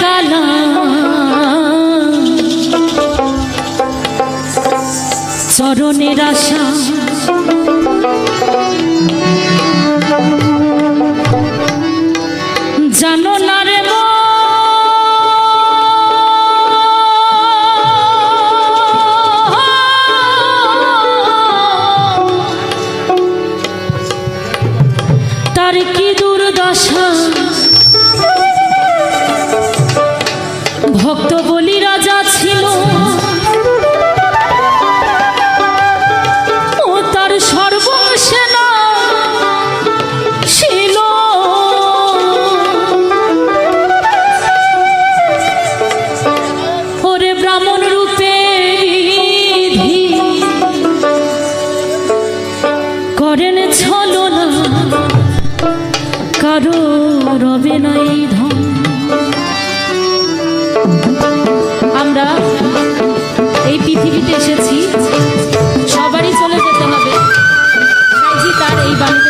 কালাম। চরণের আশা। রবে না এই ধন। আমরা এই পৃথিবীতে এসেছি, সবারই চলে যেতে হবে। তার এই বাড়িতে